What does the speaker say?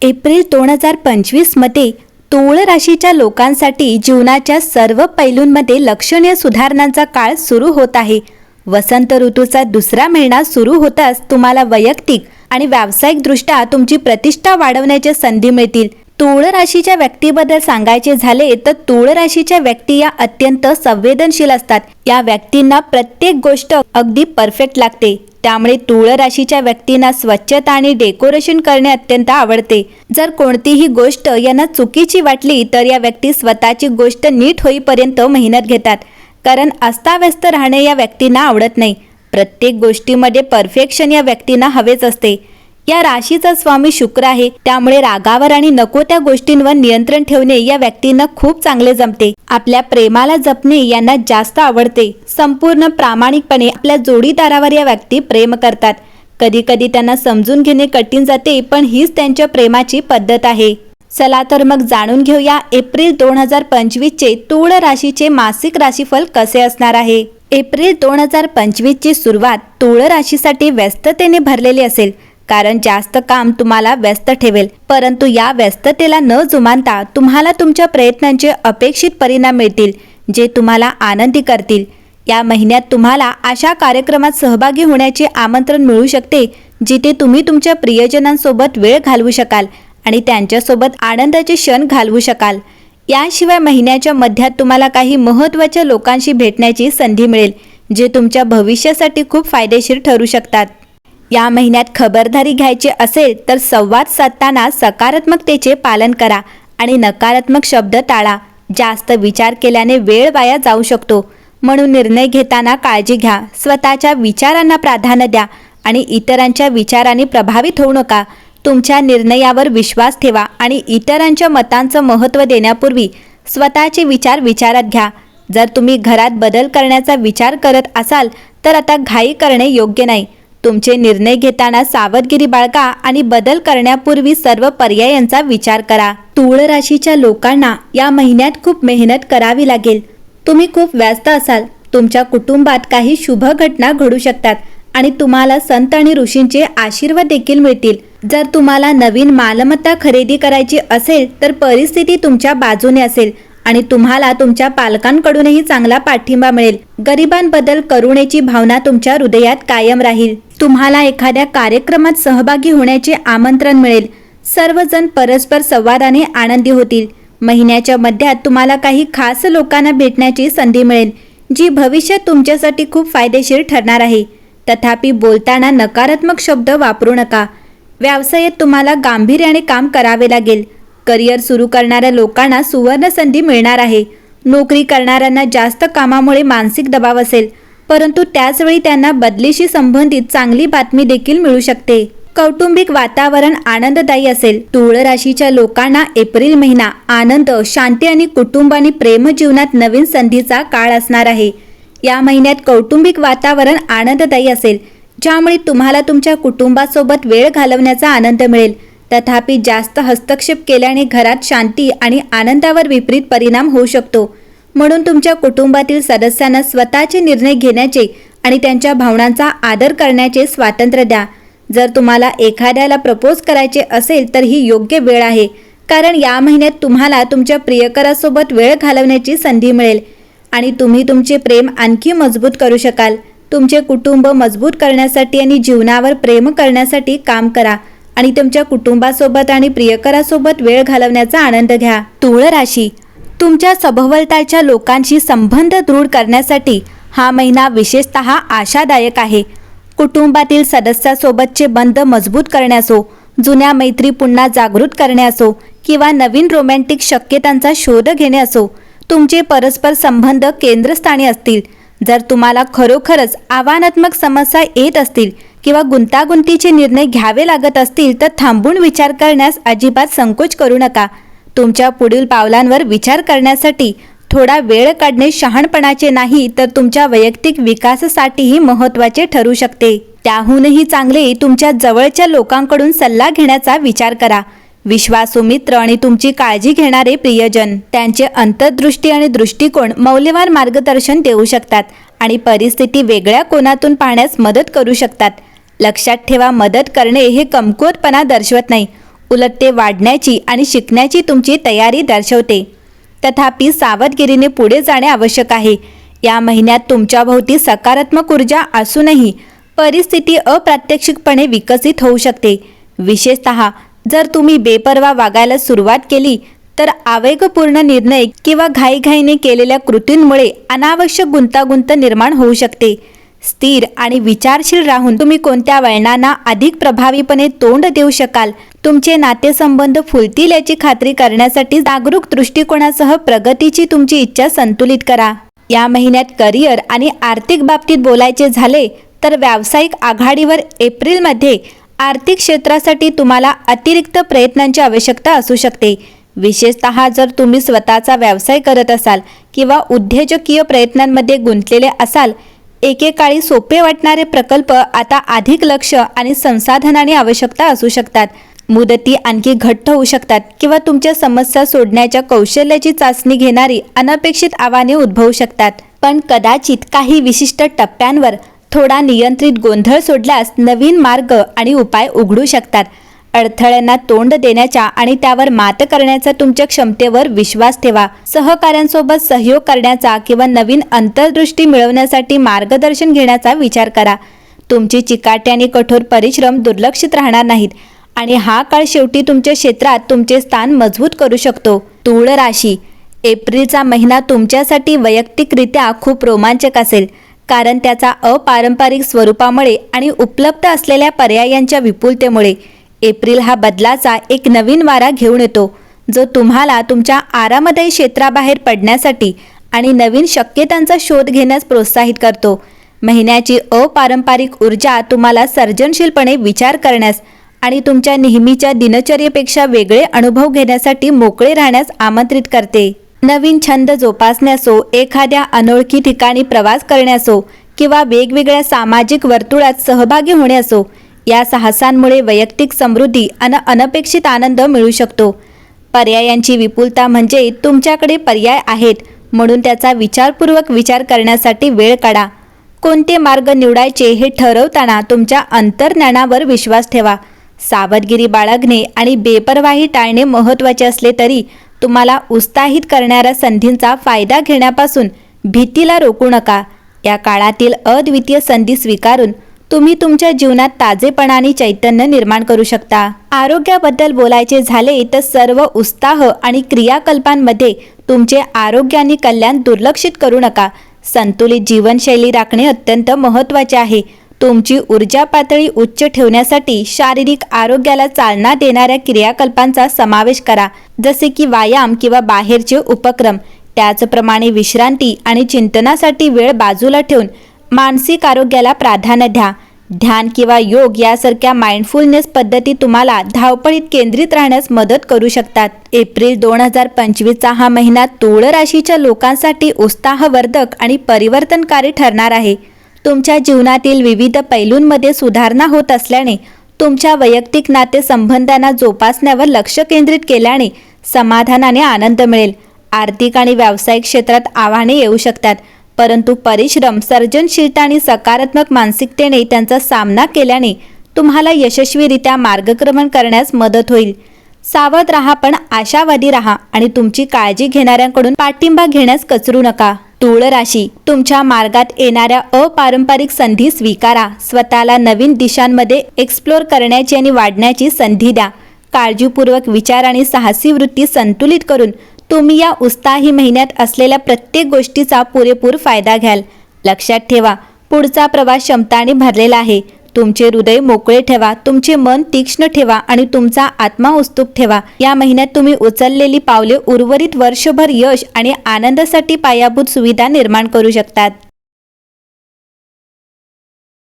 April दोन हजार पंचवीसमध्ये तुळ राशीच्या लोकांसाठी जीवनाच्या सर्व पैलूंमध्ये लक्षणीय सुधारणांचा काळ सुरू होत आहे. वसंत ऋतूचा दुसरा महिना सुरू होताच तुम्हाला वैयक्तिक आणि व्यावसायिकदृष्ट्या तुमची प्रतिष्ठा वाढवण्याच्या संधी मिळतील. तुळ राशीच्या व्यक्तीबद्दल सांगायचे झाले तर तुळ राशीच्या व्यक्ती या अत्यंत संवेदनशील असतात. या व्यक्तींना प्रत्येक गोष्ट अगदी परफेक्ट लागते. त्यामुळे तुळ राशीच्या व्यक्तींना स्वच्छता आणि डेकोरेशन करणे अत्यंत आवडते. जर कोणतीही गोष्ट यांना चुकीची वाटली तर या व्यक्ती स्वतःची गोष्ट नीट होईपर्यंत मेहनत घेतात. कारण अस्ताव्यस्त राहणे या व्यक्तींना आवडत नाही. प्रत्येक गोष्टीमध्ये परफेक्शन या व्यक्तींना हवेच असते. या राशीचा स्वामी शुक्र आहे. त्यामुळे रागावर आणि नको त्या गोष्टींवर नियंत्रण ठेवणे या व्यक्तींना खूप चांगले जमते. आपल्या प्रेमाला जपणे यांना जास्त आवडते. संपूर्ण प्रामाणिकपणे आपल्या जोडीदारावर या व्यक्ती प्रेम करतात. कधी कधी त्यांना समजून घेणे कठीण जाते पण हीच त्यांच्या प्रेमाची पद्धत आहे. चला तर मग जाणून घेऊया एप्रिल दोन हजार पंचवीसचे तुळ राशीचे मासिक राशीफल कसे असणार आहे. एप्रिल दोन हजार पंचवीसची सुरुवात तुळ राशीसाठी व्यस्ततेने भरलेली असेल. कारण जास्त काम तुम्हाला व्यस्त ठेवेल. परंतु या व्यस्ततेला न जुमानता तुम्हाला तुमच्या प्रयत्नांचे अपेक्षित परिणाम मिळतील जे तुम्हाला आनंदी करतील. या महिन्यात तुम्हाला अशा कार्यक्रमात सहभागी होण्याचे आमंत्रण मिळू शकते जिथे तुम्ही तुमच्या प्रियजनांसोबत वेळ घालवू शकाल आणि त्यांच्यासोबत आनंदाचे क्षण घालवू शकाल. याशिवाय महिन्याच्या मध्यात तुम्हाला काही महत्त्वाच्या लोकांशी भेटण्याची संधी मिळेल जे तुमच्या भविष्यासाठी खूप फायदेशीर ठरू शकतात. या महिन्यात खबरदारी घ्यायची असेल तर संवाद साधताना सकारात्मकतेचे पालन करा आणि नकारात्मक शब्द टाळा. जास्त विचार केल्याने वेळ वाया जाऊ शकतो. म्हणून निर्णय घेताना काळजी घ्या. स्वतःच्या विचारांना प्राधान्य द्या आणि इतरांच्या विचारांनी प्रभावित होऊ नका. तुमच्या निर्णयावर विश्वास ठेवा आणि इतरांच्या मतांचं महत्त्व देण्यापूर्वी स्वतःचे विचार विचारात घ्या. जर तुम्ही घरात बदल करण्याचा विचार करत असाल तर आता घाई करणे योग्य नाही. तुमचे निर्णय घेताना सावधगिरी बाळगा आणि बदल करण्यापूर्वी सर्व पर्यायांचा विचार करा. तुळ राशीच्या लोकांना या महिन्यात खूप मेहनत करावी लागेल. तुम्ही खूप व्यस्त असाल. तुमच्या कुटुंबात काही शुभ घटना घडू शकतात आणि तुम्हाला संत आणि ऋषींचे आशीर्वाद देखील मिळतील. जर तुम्हाला नवीन मालमत्ता खरेदी करायची असेल तर परिस्थिती तुमच्या बाजूने असेल. आणि तुम्हाला तुमच्या पालकांकडूनही चांगला पाठिंबा मिळेल. गरिबांबद्दल करुणेची भावना तुमच्या हृदयात कायम राहील. तुम्हाला एखाद्या कार्यक्रमात सहभागी होण्याचे आमंत्रण मिळेल. सर्वजण परस्पर संवादाने आनंदी होतील. महिन्याच्या मध्यात तुम्हाला काही खास लोकांना भेटण्याची संधी मिळेल जी भविष्यात तुमच्यासाठी खूप फायदेशीर ठरणार आहे. तथापि बोलताना नकारात्मक शब्द वापरू नका. व्यवसायात तुम्हाला गांभीर्याने काम करावे लागेल. करिअर सुरू करणाऱ्या लोकांना सुवर्ण संधी मिळणार आहे. नोकरी करणाऱ्यांना जास्त कामामुळे मानसिक दबाव असेल परंतु त्याचवेळी त्यांना बदलीशी संबंधित चांगली बातमी देखील मिळू शकते. कौटुंबिक वातावरण आनंददायी असेल. तुळ राशीच्या लोकांना एप्रिल महिना आनंद शांती आणि कुटुंब आणि प्रेम जीवनात नवीन संधीचा काळ असणार आहे. या महिन्यात कौटुंबिक वातावरण आनंददायी असेल ज्यामुळे तुम्हाला तुमच्या कुटुंबासोबत वेळ घालवण्याचा आनंद मिळेल. तथापि जास्त हस्तक्षेप केल्याने घरात शांती आणि आनंदावर विपरीत परिणाम होऊ शकतो. म्हणून तुमच्या कुटुंबातील सदस्यांना स्वतःचे निर्णय घेण्याचे आणि त्यांच्या भावनांचा आदर करण्याचे स्वातंत्र्य द्या. जर तुम्हाला एखाद्याला प्रपोज करायचे असेल तर ही योग्य वेळ आहे. कारण या महिन्यात तुम्हाला तुमच्या प्रियकरासोबत वेळ घालवण्याची संधी मिळेल. आणि तुम्ही तुमचे प्रेम आणखी मजबूत करू शकाल. तुमचे कुटुंब मजबूत करण्यासाठी आणि जीवनावर प्रेम करण्यासाठी काम करा. आणि तुमच्या कुटुंबासोबत आणि प्रियकरासोबत वेळ घालवण्याचा आनंद घ्या. तुळ राशी. तुमच्या सभोवतालच्या लोकांशी संबंध दृढ करण्यासाठी हा महिना विशेषत आशादायक आहे. कुटुंबातील सदस्यासोबतचे बंध मजबूत करण्यासो असो जुन्या मैत्री पुन्हा जागृत करणे असो किंवा नवीन रोमॅन्टिक शक्यतांचा शोध घेणे असो तुमचे परस्पर संबंध केंद्रस्थानी असतील. जर तुम्हाला खरोखरच आव्हानात्मक समस्या येत असतील किंवा गुंतागुंतीचे निर्णय घ्यावे लागत असतील तर थांबून विचार करण्यास अजिबात संकोच करू नका. तुमच्या पुढील पावलांवर विचार करण्यासाठी थोडा वेळ काढणे शहाणपणाचे नाही तर तुमच्या वैयक्तिक विकासासाठीही महत्त्वाचे ठरू शकते. त्याहूनही चांगले तुमच्या जवळच्या लोकांकडून सल्ला घेण्याचा विचार करा. विश्वासू मित्र आणि तुमची काळजी घेणारे प्रियजन त्यांचे अंतर्दृष्टी आणि दृष्टिकोन मौल्यवान मार्गदर्शन देऊ शकतात आणि परिस्थिती वेगळ्या कोनातून पाहण्यास मदत करू शकतात. लक्षात ठेवा मदत करणे हे कमकुवतपणा दर्शवत नाही. उलट ते वाढण्याची आणि शिकण्याची तुमची तयारी दर्शवते. तथापि सावधगिरीने पुढे जाणे आवश्यक आहे. या महिन्यात तुमच्याभोवती सकारात्मक ऊर्जा असूनही परिस्थिती अप्रात्यक्षिकपणे विकसित होऊ शकते. विशेषत जर तुम्ही बेपरवा वागायला सुरुवात केली तर आवेगपूर्ण निर्णय किंवा घाईघाईने केलेल्या कृतींमुळे अनावश्यक गुंतागुंत निर्माण होऊ शकते. स्थिर आणि विचारशील राहून तुम्ही कोणत्या वळणांना अधिक प्रभावीपणे तोंड देऊ शकाल? तुमचे नातेसंबंध फुलतील याची खात्री करण्यासाठी जागरूक दृष्टिकोनासह प्रगतीची तुमची इच्छा संतुलित करा. या महिन्यात करिअर आणि आर्थिक बाबतीत बोलायचे झाले तर व्यावसायिक आघाडीवर एप्रिलमध्ये आर्थिक क्षेत्रासाठी तुम्हाला अतिरिक्त प्रयत्नांची आवश्यकता असू शकते. विशेषतः जर तुम्ही स्वतःचा व्यवसाय करत असाल किंवा उद्योजकीय प्रयत्नांमध्ये गुंतलेले असाल एकेकाळी सोपे वाटणारे प्रकल्प आता अधिक लक्ष आणि संसाधनांनी आवश्यकता असू शकतात. मुदती आणखी घट्ट होऊ शकतात किंवा तुमच्या समस्या सोडण्याच्या कौशल्याची चाचणी घेणारी अनपेक्षित आव्हाने उद्भवू शकतात. पण कदाचित काही विशिष्ट टप्प्यांवर थोडा नियंत्रित गोंधळ सोडल्यास नवीन मार्ग आणि उपाय उघडू शकतात. अडथळ्यांना तोंड देण्याच्या आणि त्यावर मात करण्याचा तुमच्या क्षमतेवर विश्वास ठेवा. सहकाऱ्यांसोबत सहयोग करण्याचा किंवा नवीन अंतर्दृष्टी मिळवण्यासाठी मार्गदर्शन घेण्याचा विचार करा. तुमची चिकाटी आणि कठोर परिश्रम दुर्लक्षित राहणार नाहीत आणि हा काळ शेवटी तुमच्या क्षेत्रात तुमचे स्थान मजबूत करू शकतो. तुळ राशी. एप्रिलचा महिना तुमच्यासाठी वैयक्तिकरित्या खूप रोमांचक असेल कारण त्याचा अपारंपरिक स्वरूपामुळे आणि उपलब्ध असलेल्या पर्यायांच्या विपुलतेमुळे. एप्रिल हा बदलाचा एक नवीन वारा घेऊन येतो जो तुम्हाला तुमच्या आरामदायी क्षेत्राबाहेर पडण्यासाठी आणि नवीन शक्यतांचा शोध घेण्यास प्रोत्साहित करतो. महिन्याची अपारंपरिक ऊर्जा तुम्हाला सर्जनशीलपणे विचार करण्यास आणि तुमच्या नेहमीच्या दिनचर्येपेक्षा वेगळे अनुभव घेण्यासाठी मोकळे राहण्यास आमंत्रित करते. नवीन छंद जोपासण्यासो एखाद्या अनोळखी ठिकाणी प्रवास करण्यासो किंवा वेगवेगळ्या सामाजिक वर्तुळात सहभागी होणे असो या साहसांमुळे वैयक्तिक समृद्धी आणि अनपेक्षित आनंद मिळू शकतो. पर्यायांची विपुलता म्हणजे तुमच्याकडे पर्याय आहेत म्हणून त्याचा विचारपूर्वक विचार करण्यासाठी वेळ काढा. कोणते मार्ग निवडायचे हे ठरवताना तुमच्या अंतर्ज्ञानावर विश्वास ठेवा. सावधगिरी बाळगणे आणि बेपरवाही टाळणे महत्त्वाचे असले तरी तुम्हाला उत्साहित करणाऱ्या संधींचा फायदा घेण्यापासून भीतीला रोखू नका. या काळातील अद्वितीय संधी स्वीकारून तुम्ही तुमच्या जीवनात ताजेपणा आणि चैतन्य निर्माण करू शकता. आरोग्याबद्दल बोलायचे झाले तर सर्व उत्साह आणि क्रियाकल्पांमध्ये तुमचे आरोग्य आणि कल्याण दुर्लक्षित करू नका. संतुलित जीवनशैली राखणे अत्यंत महत्त्वाचे आहे. तुमची ऊर्जा पातळी उच्च ठेवण्यासाठी शारीरिक आरोग्याला चालना देणाऱ्या क्रियाकल्पांचा समावेश करा जसे की व्यायाम किंवा बाहेरचे उपक्रम. त्याचप्रमाणे विश्रांती आणि चिंतनासाठी वेळ बाजूला ठेवून मानसिक आरोग्याला प्राधान्य द्या. ध्यान किंवा योग यासारख्या माइंडफुलनेस पद्धती तुम्हाला धावपळीत केंद्रित राहण्यास मदत करू शकतात. एप्रिल दोन हजार पंचवीसचा हा महिना तुळ राशीच्या लोकांसाठी उत्साहवर्धक आणि परिवर्तनकारी ठरणार आहे. तुमच्या जीवनातील विविध पैलूंमध्ये सुधारणा होत असल्याने तुमच्या वैयक्तिक नातेसंबंधांना जोपासण्यावर लक्ष केंद्रित केल्याने समाधानाने आनंद मिळेल. आर्थिक आणि व्यावसायिक क्षेत्रात आव्हाने येऊ शकतात. परंतु परिश्रम सर्जनशीलता आणि सकारात्मक मानसिकतेने त्यांचा सामना केल्याने तुम्हाला यशस्वीरित्या मार्गक्रमण करण्यास मदत होईल. सावध राहा पण आशावादी राहा आणि तुमची काळजी घेणाऱ्यांकडून पाठिंबा घेण्यास कचरू नका. तुळ राशी तुमच्या मार्गात येणाऱ्या अपारंपरिक संधी स्वीकारा. स्वतःला नवीन दिशांमध्ये एक्सप्लोर करण्याची आणि वाढण्याची संधी द्या. काळजीपूर्वक विचार आणि साहसी वृत्ती संतुलित करून तुम्ही या उत्साही महिन्यात असलेल्या प्रत्येक गोष्टीचा पुरेपूर फायदा घ्याल. लक्षात ठेवा पुढचा प्रवास क्षमताने भरलेला आहे. तुमचे हृदय मोकळे ठेवा तुमचे मन तीक्ष्ण ठेवा आणि तुमचा आत्मा उत्सुक ठेवा. या महिन्यात तुम्ही उचललेली पावले उर्वरित वर्षभर यश आणि आनंदासाठी पायाभूत सुविधा निर्माण करू शकतात.